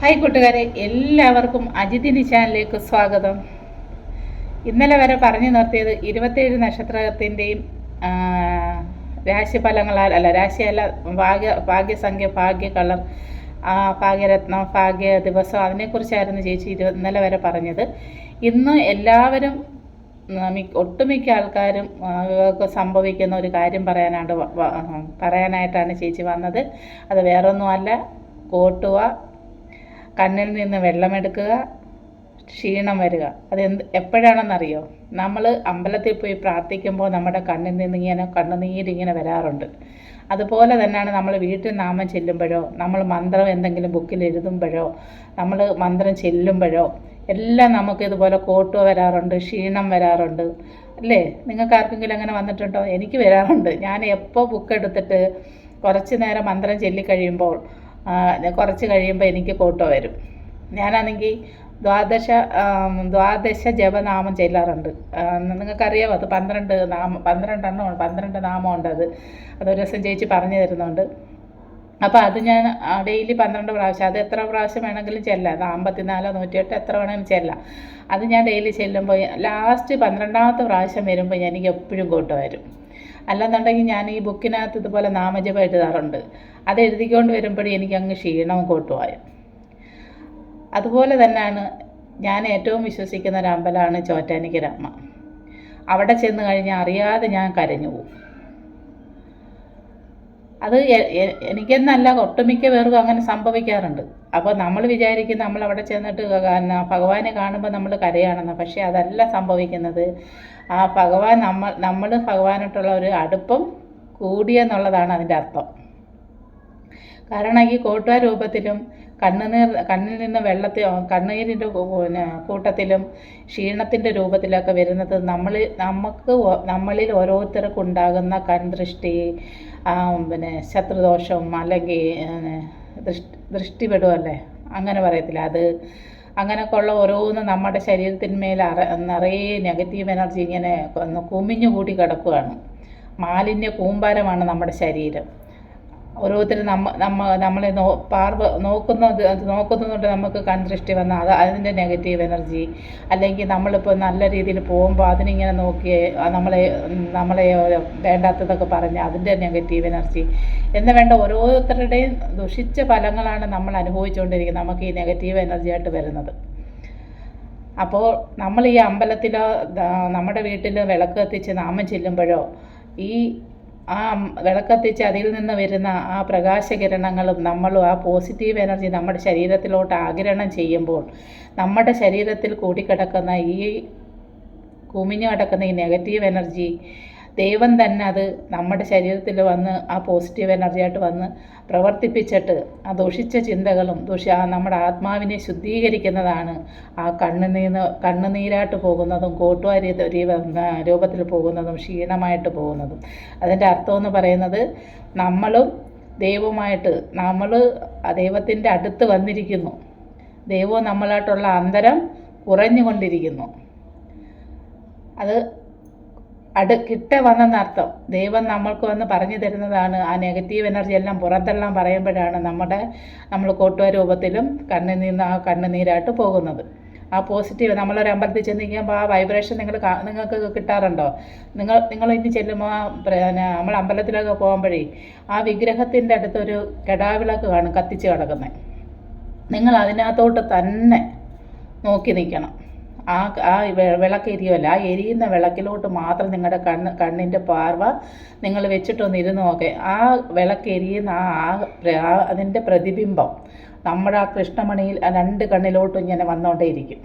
Hi കൂട്ടുകാരെ എല്ലാവർക്കും അജിതിനി ചാനലിലേക്ക് സ്വാഗതം. ഇന്നലെ വരെ പറഞ്ഞു നിർത്തിയത് ഇരുപത്തേഴ് നക്ഷത്രത്തിന്റെയും രാശിഫലങ്ങളാൽ അല്ല രാശിയല്ല ഭാഗ്യ ഭാഗ്യസംഖ്യ ഭാഗ്യ കളർ ഭാഗ്യരത്നം ഭാഗ്യ ദിവസം അതിനെക്കുറിച്ചായിരുന്നു ചേച്ചി ഇരു ഇന്നലെ വരെ പറഞ്ഞത്. ഇന്ന് എല്ലാവരും ഒട്ടുമിക്ക ആൾക്കാരും സംഭവിക്കുന്ന ഒരു കാര്യം പറയാനാണ് പറയാനായിട്ടാണ് ചേച്ചി വന്നത്. അത് വേറൊന്നുമല്ല കോട്ടുക കണ്ണിൽ നിന്ന് വെള്ളമെടുക്കുക ക്ഷീണം വരിക. അത് എന്ത് എപ്പോഴാണെന്നറിയോ? നമ്മൾ അമ്പലത്തിൽ പോയി പ്രാർത്ഥിക്കുമ്പോൾ നമ്മുടെ കണ്ണിൽ നിന്ന് ഇങ്ങനെ കണ്ണുനീരിങ്ങനെ വരാറുണ്ട്. അതുപോലെ തന്നെയാണ് നമ്മൾ വീട്ടിൽ നാമം ചെല്ലുമ്പോഴോ നമ്മൾ മന്ത്രം എന്തെങ്കിലും ബുക്കിൽ എഴുതുമ്പോഴോ നമ്മൾ മന്ത്രം ചെല്ലുമ്പോഴോ എല്ലാം നമുക്ക് ഇതുപോലെ കോട്ടുക വരാറുണ്ട് ക്ഷീണം വരാറുണ്ട്. അല്ലേ? നിങ്ങൾക്ക് ആർക്കെങ്കിലും അങ്ങനെ വന്നിട്ടുണ്ടോ? എനിക്ക് വരാറുണ്ട്. ഞാൻ എപ്പോൾ ബുക്ക് എടുത്തിട്ട് കുറച്ച് നേരം മന്ത്രം ചൊല്ലിക്കഴിയുമ്പോൾ കുറച്ച് കഴിയുമ്പോൾ എനിക്ക് കോട്ടോ വരും. ഞാനാണെങ്കിൽ ദ്വാദശ ദ്വാദശ ജപനാമം ചെല്ലാറുണ്ട് നിങ്ങൾക്കറിയാമോ അത് പന്ത്രണ്ട് നാമം പന്ത്രണ്ടെണ്ണം പന്ത്രണ്ട് നാമമുണ്ട് അത്. അതൊരു ദിവസം ചേച്ചി പറഞ്ഞു തരുന്നുണ്ട്. അപ്പോൾ അത് ഞാൻ ഡെയിലി പന്ത്രണ്ട് പ്രാവശ്യം അത് എത്ര പ്രാവശ്യം വേണമെങ്കിലും ചെല്ലാം. അത് അമ്പത്തിനാലോ നൂറ്റിയെട്ട് എത്ര വേണമെങ്കിലും ചെല്ലാം. അത് ഞാൻ ഡെയിലി ചെല്ലുമ്പോൾ ലാസ്റ്റ് പന്ത്രണ്ടാമത്തെ പ്രാവശ്യം വരുമ്പോൾ എനിക്ക് എപ്പോഴും കോട്ട് വരും. അല്ലെന്നുണ്ടെങ്കിൽ ഞാൻ ഈ ബുക്കിനകത്ത് ഇതുപോലെ നാമജപം എഴുതാറുണ്ട്. അത് എഴുതിക്കൊണ്ട് വരുമ്പോഴേ എനിക്ക് അങ്ങ് ക്ഷീണവും കോട്ടുമായും അതുപോലെ തന്നെയാണ് ഞാൻ ഏറ്റവും വിശ്വസിക്കുന്ന ഒരു അമ്പലമാണ് ചോറ്റാനിക്കരമ്മ അവിടെ ചെന്ന് കഴിഞ്ഞാൽ അറിയാതെ ഞാൻ കരഞ്ഞു പോകും. അത് എനിക്കെന്നല്ല ഒട്ടുമിക്ക പേർക്കും അങ്ങനെ സംഭവിക്കാറുണ്ട്. അപ്പോൾ നമ്മൾ വിചാരിക്കും നമ്മൾ അവിടെ ചെന്നിട്ട് ഭഗവാനെ കാണുമ്പോൾ നമ്മൾ കരയാണെന്ന്. പക്ഷേ അതല്ല സംഭവിക്കുന്നത്. ആ ഭഗവാൻ നമ്മൾ നമ്മൾ ഭഗവാനായിട്ടുള്ള ഒരു അടുപ്പം കൂടിയെന്നുള്ളതാണ് അതിന്റെ അർത്ഥം. കാരണം ഈ കോട്ടുക രൂപത്തിലും കണ്ണുനീർ കണ്ണിൽ നിന്ന് വെള്ളത്തിൽ കണ്ണുനീരിന്റെ പിന്നെ കൂട്ടത്തിലും ക്ഷീണത്തിന്റെ രൂപത്തിലൊക്കെ വരുന്നത് നമ്മൾ നമുക്ക് നമ്മളിൽ ഓരോരുത്തർക്കും ഉണ്ടാകുന്ന കൺദൃഷ്ടി പിന്നെ ശത്രുദോഷം അല്ലെങ്കിൽ ദൃഷ്ടി ദൃഷ്ടിപ്പെടുമല്ലേ അങ്ങനെ പറയത്തില്ല. അത് അങ്ങനെയൊക്കെ ഉള്ള ഓരോന്ന് നമ്മുടെ ശരീരത്തിന്മേൽ നിറയെ നെഗറ്റീവ് എനർജി ഇങ്ങനെ കുമിഞ്ഞു കൂടി കിടക്കുകയാണ്. മാലിന്യ കൂമ്പാരമാണ് നമ്മുടെ ശരീരം. ഓരോരുത്തരും നമ്മ നമ്മ നമ്മളെ നോ പാർവ നോക്കുന്നത് അത് നോക്കുന്നതുകൊണ്ട് നമുക്ക് കൺദൃഷ്ടി വന്ന അത് അതിന്റെ നെഗറ്റീവ് എനർജി അല്ലെങ്കിൽ നമ്മളിപ്പോൾ നല്ല രീതിയിൽ പോകുമ്പോൾ അതിനിങ്ങനെ നോക്കി നമ്മളെ നമ്മളെ വേണ്ടാത്തതൊക്കെ പറഞ്ഞ് അതിന്റെ നെഗറ്റീവ് എനർജി എന്ന് വേണ്ട ഓരോരുത്തരുടെയും ദുഷിച്ച ഫലങ്ങളാണ് നമ്മൾ അനുഭവിച്ചുകൊണ്ടിരിക്കുന്നത്. നമുക്ക് ഈ നെഗറ്റീവ് എനർജി ആയിട്ട് വരുന്നത്. അപ്പോൾ നമ്മൾ ഈ അമ്പലത്തിലോ നമ്മുടെ വീട്ടിൽ വിളക്ക് കത്തിച്ച് നാമം ചെല്ലുമ്പോഴോ ഈ ആ വിളക്കത്തിച്ച് അതിൽ നിന്ന് വരുന്ന ആ പ്രകാശകിരണങ്ങളും നമ്മളും ആ പോസിറ്റീവ് എനർജി നമ്മുടെ ശരീരത്തിലോട്ട് ആഗിരണം ചെയ്യുമ്പോൾ നമ്മുടെ ശരീരത്തിൽ കൂടിക്കിടക്കുന്ന ഈ കുമിഞ്ഞു കിടക്കുന്ന ഈ നെഗറ്റീവ് എനർജി ദൈവം തന്നെ അത് നമ്മുടെ ശരീരത്തിൽ വന്ന് ആ പോസിറ്റീവ് എനർജി ആയിട്ട് വന്ന് പ്രവർത്തിപ്പിച്ചിട്ട് ആ ദുഷിച്ച ചിന്തകളും ദുഷ ആ നമ്മുടെ ആത്മാവിനെ ശുദ്ധീകരിക്കുന്നതാണ്. ആ കണ്ണുനീന്ന് കണ്ണുനീരായിട്ട് പോകുന്നതും കോട്ടുവാരി രൂപത്തിൽ പോകുന്നതും ക്ഷീണമായിട്ട് പോകുന്നതും. അതിന്റെ അർത്ഥം എന്ന് പറയുന്നത് നമ്മളും ദൈവമായിട്ട് നമ്മൾ ദൈവത്തിന്റെ അടുത്ത് വന്നിരിക്കുന്നു. ദൈവവും നമ്മളായിട്ടുള്ള അന്തരം കുറഞ്ഞുകൊണ്ടിരിക്കുന്നു. അത് അടു കിട്ട വന്നെന്നർത്ഥം. ദൈവം നമ്മൾക്ക് വന്ന് പറഞ്ഞു തരുന്നതാണ്. ആ നെഗറ്റീവ് എനർജി എല്ലാം പുറത്തെല്ലാം പറയുമ്പോഴാണ് നമ്മുടെ നമ്മൾ കോട്ടുവ രൂപത്തിലും കണ്ണിൽ നിന്ന് ആ കണ്ണുനീരായിട്ട് പോകുന്നത്. ആ പോസിറ്റീവ് നമ്മളൊരു അമ്പലത്തിൽ ചെന്ന് കഴിയുമ്പോൾ ആ വൈബ്രേഷൻ നിങ്ങൾ നിങ്ങൾക്ക് കിട്ടാറുണ്ടോ? നിങ്ങൾ നിങ്ങൾ ഇനി ചെല്ലുമ്പോൾ പിന്നെ നമ്മൾ അമ്പലത്തിലൊക്കെ പോകുമ്പോഴേ ആ വിഗ്രഹത്തിന്റെ അടുത്തൊരു കെടാവിളക്ക് കാണും കത്തിച്ച് കിടക്കുന്നത് നിങ്ങൾ അതിനകത്തോട്ട് തന്നെ നോക്കി നിൽക്കണം. ആ ആ വെ- വിളക്ക് എരിയുമല്ല ആ എരിയുന്ന വിളക്കിലോട്ട് മാത്രം നിങ്ങളുടെ കണ്ണ് കണ്ണിന്റെ പാർവ നിങ്ങൾ വെച്ചിട്ടൊന്ന് ഇരുന്ന് നോക്കെ. ആ വിളക്ക് എരിയുന്ന ആ ആ അതിന്റെ പ്രതിബിംബം നമ്മുടെ ആ കൃഷ്ണമണിയിൽ രണ്ട് കണ്ണിലോട്ടും ഇങ്ങനെ വന്നുകൊണ്ടേയിരിക്കും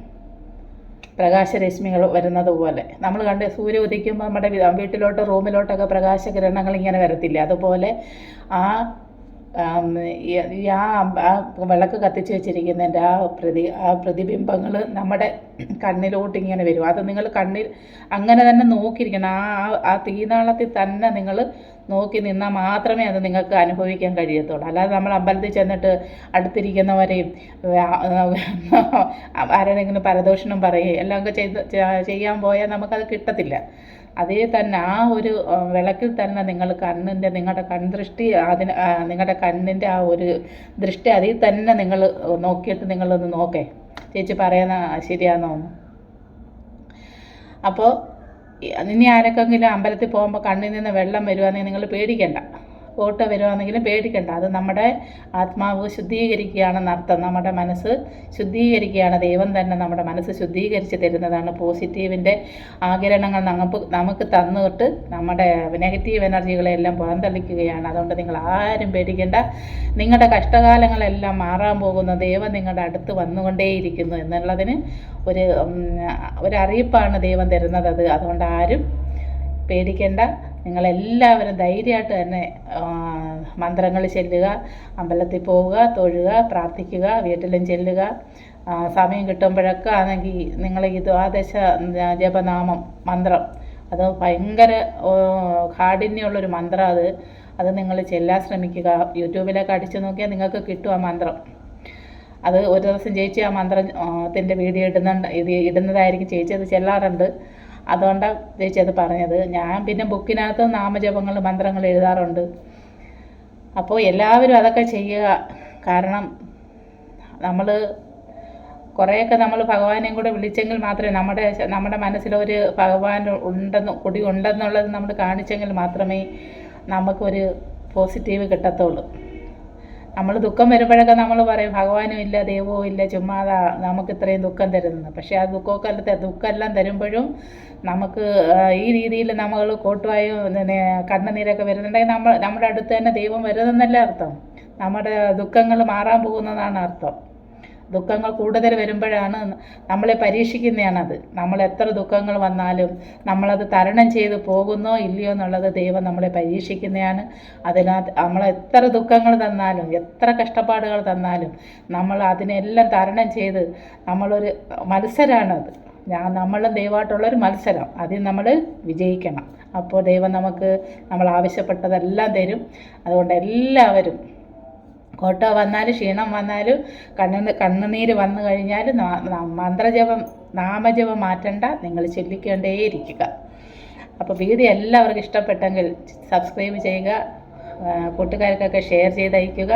പ്രകാശരശ്മികൾ വരുന്നത് പോലെ. നമ്മൾ കണ്ട് സൂര്യ ഉദിക്കുമ്പോൾ നമ്മുടെ വീട്ടിലോട്ട് റൂമിലോട്ടൊക്കെ പ്രകാശകിരണങ്ങൾ ഇങ്ങനെ വരത്തില്ലേ? അതുപോലെ ആ ആം, വിളക്ക് കത്തിച്ച് വെച്ചിരിക്കുന്നതിന്റെ ആ പ്രതി ആ പ്രതിബിംബങ്ങൾ നമ്മുടെ കണ്ണിലോട്ട് ഇങ്ങനെ വരും. അത് നിങ്ങൾ കണ്ണിൽ അങ്ങനെ തന്നെ നോക്കിയിരിക്കണം. ആ ആ- തീനാളത്തിൽ തന്നെ നിങ്ങൾ നോക്കി നിന്നാൽ മാത്രമേ അത് നിങ്ങൾക്ക് അനുഭവിക്കാൻ കഴിയത്തുള്ളൂ. അല്ലാതെ നമ്മൾ അമ്പലത്തിൽ ചെന്നിട്ട് അടുത്തിരിക്കുന്നവരെയും ആരോടെങ്കിലും പരദോഷണം പറയുകയും എല്ലാം ഒക്കെ ചെയ്ത് ചെയ്യാൻ പോയാൽ നമുക്കത് കിട്ടത്തില്ല. അതിൽ തന്നെ ആ ഒരു വിളക്കിൽ തന്നെ നിങ്ങൾ കണ്ണിന്റെ നിങ്ങളുടെ കൺദൃഷ്ടി അതിന് നിങ്ങളുടെ കണ്ണിന്റെ ആ ഒരു ദൃഷ്ടി അതിൽ തന്നെ നിങ്ങൾ നോക്കിയിട്ട് നിങ്ങളൊന്ന് നോക്കേ. ചേച്ചി പറയുന്ന ശരിയാണോ എന്ന് അപ്പോൾ ഇനി ആരൊക്കെങ്കിലും അമ്പലത്തിൽ പോകുമ്പോൾ കണ്ണിൽ നിന്ന് വെള്ളം വരുവാണെങ്കിൽ നിങ്ങൾ പേടിക്കണ്ട. ഓട്ട വരുവാണെങ്കിലും പേടിക്കണ്ട. അത് നമ്മുടെ ആത്മാവ് ശുദ്ധീകരിക്കുകയാണെന്ന് അർത്ഥം നമ്മുടെ മനസ്സ് ശുദ്ധീകരിക്കുകയാണ്. ദൈവം തന്നെ നമ്മുടെ മനസ്സ് ശുദ്ധീകരിച്ച് തരുന്നതാണ് പോസിറ്റീവിന്റെ ആകിരണങ്ങൾ നമുക്ക് നമുക്ക് തന്നിട്ട് നമ്മുടെ നെഗറ്റീവ് എനർജികളെല്ലാം പുറന്തള്ളിക്കുകയാണ്. അതുകൊണ്ട് നിങ്ങൾ ആരും പേടിക്കേണ്ട. നിങ്ങളുടെ കഷ്ടകാലങ്ങളെല്ലാം മാറാൻ പോകുന്ന ദൈവം നിങ്ങളുടെ അടുത്ത് വന്നുകൊണ്ടേയിരിക്കുന്നു എന്നുള്ളതിന് ഒരു ഒരു ദൈവം തരുന്നത്. അത് അതുകൊണ്ട് ആരും പേടിക്കേണ്ട. നിങ്ങളെല്ലാവരും ധൈര്യമായിട്ട് തന്നെ മന്ത്രങ്ങൾ ചെല്ലുക അമ്പലത്തിൽ പോവുക തൊഴുക പ്രാർത്ഥിക്കുക വീട്ടിലും ചെല്ലുക. സമയം കിട്ടുമ്പോഴൊക്കെ ആണെങ്കിൽ നിങ്ങൾ ഈ ദ്വാദശ ജപനാമം മന്ത്രം. അത് ഭയങ്കര കാഠിന്യമുള്ളൊരു മന്ത്രം അത്. അത് നിങ്ങൾ ചെല്ലാൻ ശ്രമിക്കുക. യൂട്യൂബിലൊക്കെ അടിച്ചു നോക്കിയാൽ നിങ്ങൾക്ക് കിട്ടും ആ മന്ത്രം. അത് ഒരു ദിവസം ചേച്ചി ആ മന്ത്രത്തിന്റെ വീഡിയോ ഇടുന്നുണ്ട് ഇത് ഇടുന്നതായിരിക്കും ചേച്ചി അത് ചെല്ലാറുണ്ട്. അതുകൊണ്ടാണ് ചേച്ചി അത് പറഞ്ഞത്. ഞാൻ പിന്നെ ബുക്കിനകത്ത് നാമജപങ്ങൾ മന്ത്രങ്ങൾ എഴുതാറുണ്ട്. അപ്പോൾ എല്ലാവരും അതൊക്കെ ചെയ്യുക കാരണം നമ്മൾ കുറേയൊക്കെ നമ്മൾ ഭഗവാനെയും കൂടെ വിളിച്ചെങ്കിൽ മാത്രമേ നമ്മുടെ നമ്മുടെ മനസ്സിലൊരു ഭഗവാൻ ഉണ്ടെന്ന് കൊടി ഉണ്ടെന്നുള്ളത് നമ്മൾ കാണിച്ചെങ്കിൽ മാത്രമേ നമുക്കൊരു പോസിറ്റീവ് കിട്ടത്തുള്ളൂ. നമ്മൾ ദുഃഖം വരുമ്പോഴൊക്കെ നമ്മൾ പറയും ഭഗവാനും ഇല്ല ദൈവവും ഇല്ല ചുമ്മാതാ നമുക്ക് ഇത്രയും ദുഃഖം തരുന്നത്. പക്ഷേ ആ ദുഃഖമൊക്കെ ദുഃഖമെല്ലാം തരുമ്പോഴും നമുക്ക് ഈ രീതിയിൽ നമ്മൾ കോട്ടുവായും പിന്നെ കണ്ണുനീരൊക്കെ വരുന്നുണ്ടെങ്കിൽ നമ്മൾ നമ്മുടെ അടുത്ത് തന്നെ ദൈവം വരുന്നെന്നല്ല അർത്ഥം. നമ്മുടെ ദുഃഖങ്ങൾ മാറാൻ പോകുന്നതാണ് അർത്ഥം. ദുഃഖങ്ങൾ കൂടുതൽ വരുമ്പോഴാണ് നമ്മളെ പരീക്ഷിക്കുന്നതാണത് നമ്മൾ എത്ര ദുഃഖങ്ങൾ വന്നാലും നമ്മളത് തരണം ചെയ്ത് പോകുന്നോ ഇല്ലയോ എന്നുള്ളത് ദൈവം നമ്മളെ പരീക്ഷിക്കുന്നതാണ്. അതിനകത്ത് നമ്മൾ എത്ര ദുഃഖങ്ങൾ തന്നാലും എത്ര കഷ്ടപ്പാടുകൾ തന്നാലും നമ്മൾ അതിനെല്ലാം തരണം ചെയ്ത് നമ്മളൊരു മത്സരമാണത് ഞാൻ നമ്മളും ദൈവമായിട്ടുള്ളൊരു മത്സരം. അതിൽ നമ്മൾ വിജയിക്കണം. അപ്പോൾ ദൈവം നമുക്ക് നമ്മൾ ആവശ്യപ്പെട്ടതെല്ലാം തരും. അതുകൊണ്ട് എല്ലാവരും കോട്ട വന്നാലും ക്ഷീണം വന്നാലും കണ്ണ് കണ്ണുനീര് വന്നു കഴിഞ്ഞാൽ മന്ത്രജപം നാമജപം മാറ്റണ്ട. നിങ്ങൾ ചൊല്ലിക്കൊണ്ടേയിരിക്കുക അപ്പോൾ വീഡിയോ എല്ലാവർക്കും ഇഷ്ടപ്പെട്ടെങ്കിൽ സബ്സ്ക്രൈബ് ചെയ്യുക കൂട്ടുകാർക്കൊക്കെ ഷെയർ ചെയ്തയക്കുക.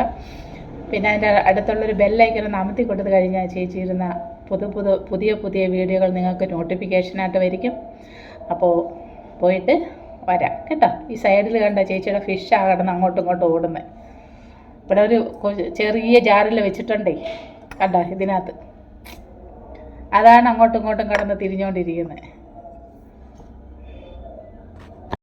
പിന്നെ അതിന്റെ അടുത്തുള്ളൊരു ബെല്ലൈക്കൺ അമർത്തി കൊടുത്തു കഴിഞ്ഞാൽ ചേച്ചിയിരുന്ന പുതു പുതു പുതിയ പുതിയ വീഡിയോകൾ നിങ്ങൾക്ക് നോട്ടിഫിക്കേഷനായിട്ട് വരിക്കും. അപ്പോൾ പോയിട്ട് വരാം. കേട്ടോ? ഈ സൈഡിൽ കണ്ട ചേച്ചിയുടെ ഫിഷ് ആ കിടന്ന് അങ്ങോട്ടും ഇങ്ങോട്ടും ഓടുന്നത് ഇവിടെ ഒരു ചെറിയ ജാറിൽ വെച്ചിട്ടുണ്ടേ. കണ്ട ഇതിനകത്ത്. അതാണ് അങ്ങോട്ടും ഇങ്ങോട്ടും കടന്ന് തിരിഞ്ഞുകൊണ്ടിരിക്കുന്നത്